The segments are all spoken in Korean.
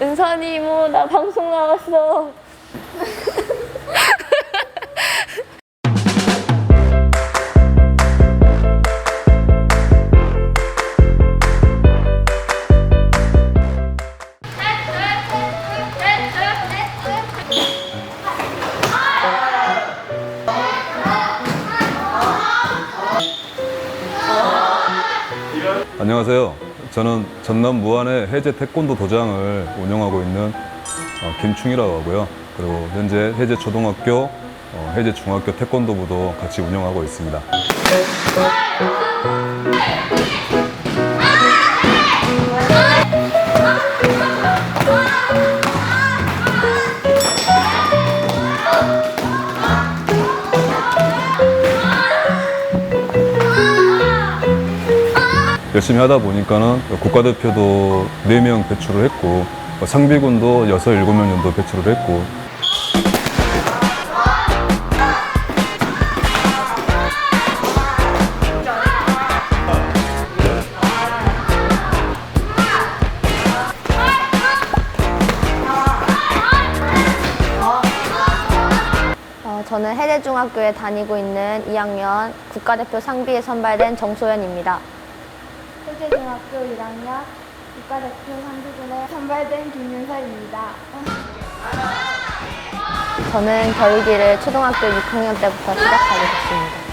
은선이 이모 나 방송 나왔어. 안녕하세요. 저는 전남 무안의 해제 태권도 도장을 운영하고 있는 어, 김충이라고 하고요. 그리고 현재 해제 초등학교, 어, 해제 중학교 태권도부도 같이 운영하고 있습니다. 열심히 하다 보니까는 국가대표도 4명 배출을 했고 어, 상비군도 6, 7명 정도 배출을 했고 어, 저는 해제중학교에 다니고 있는 2학년 국가대표 상비에 선발된 정소연입니다. 세제중학교 1학년 국가대표 상주군에 선발된 김윤설입니다. 저는 겨루기를 초등학교 6학년 때부터 시작하게 됐습니다.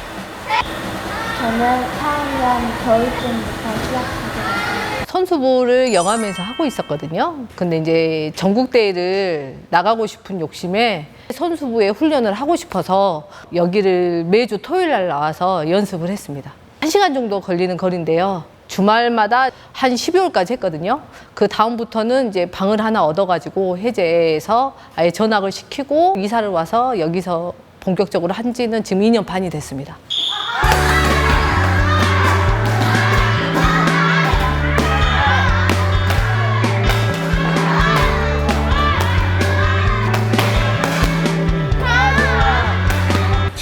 저는 4학년 겨울쯤부터 시작하게 됐습니다. 선수부를 영암에서 하고 있었거든요. 근데 이제 전국대회를 나가고 싶은 욕심에 선수부에 훈련을 하고 싶어서 여기를 매주 토요일 날 나와서 연습을 했습니다. 한 시간 정도 걸리는 거리인데요. 주말마다 한 12월까지 했거든요. 그 다음부터는 이제 방을 하나 얻어가지고 해제해서 아예 전학을 시키고 이사를 와서 여기서 본격적으로 한 지는 지금 2년 반이 됐습니다.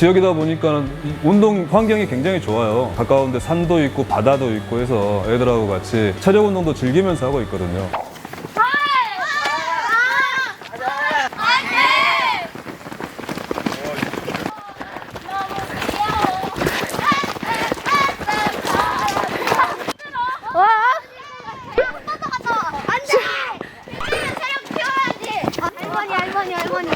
지역이다 보니까는 이 운동 환경이 굉장히 좋아요. 가까운데 산도 있고 바다도 있고 해서 애들하고 같이 체력 운동도 즐기면서 하고 있거든요. 할머니 할머니 할머니.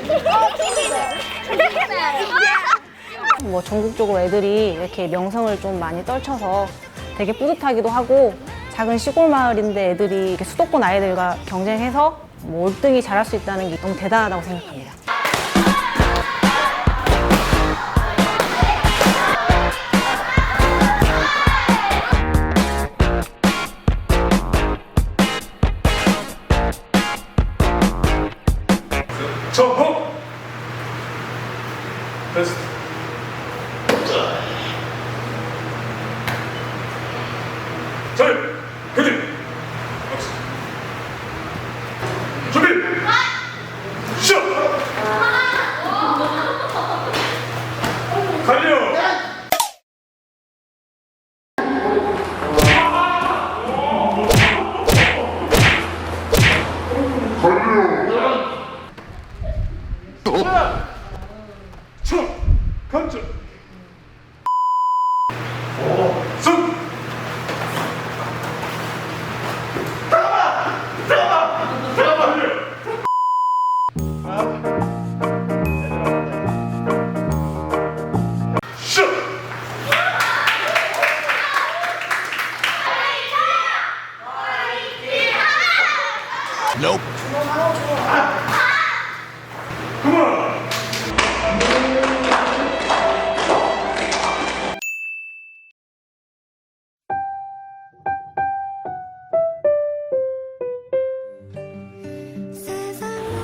뭐 전국적으로 애들이 이렇게 명성을 좀 많이 떨쳐서 되게 뿌듯하기도 하고 작은 시골 마을인데 애들이 이렇게 수도권 아이들과 경쟁해서 뭐 올등이 잘할 수 있다는 게 너무 대단하다고 생각합니다. 됐어. 자, 그지? 박수. 준비! 시작! 달려! 춤! 간절! 승! 잠깐만! 잠깐만! 잠깐만! 시작!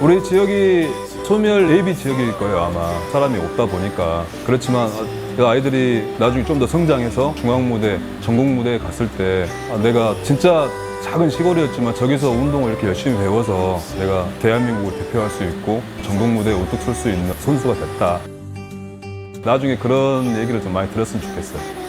우리 지역이 소멸 예비 지역일 거예요 아마. 사람이 없다 보니까. 그렇지만 그 아이들이 나중에 좀 더 성장해서 중앙 무대 전국 무대에 갔을 때 아, 내가 진짜 작은 시골이었지만 저기서 운동을 이렇게 열심히 배워서 내가 대한민국을 대표할 수 있고 전국 무대에 우뚝 설 수 있는 선수가 됐다. 나중에 그런 얘기를 좀 많이 들었으면 좋겠어요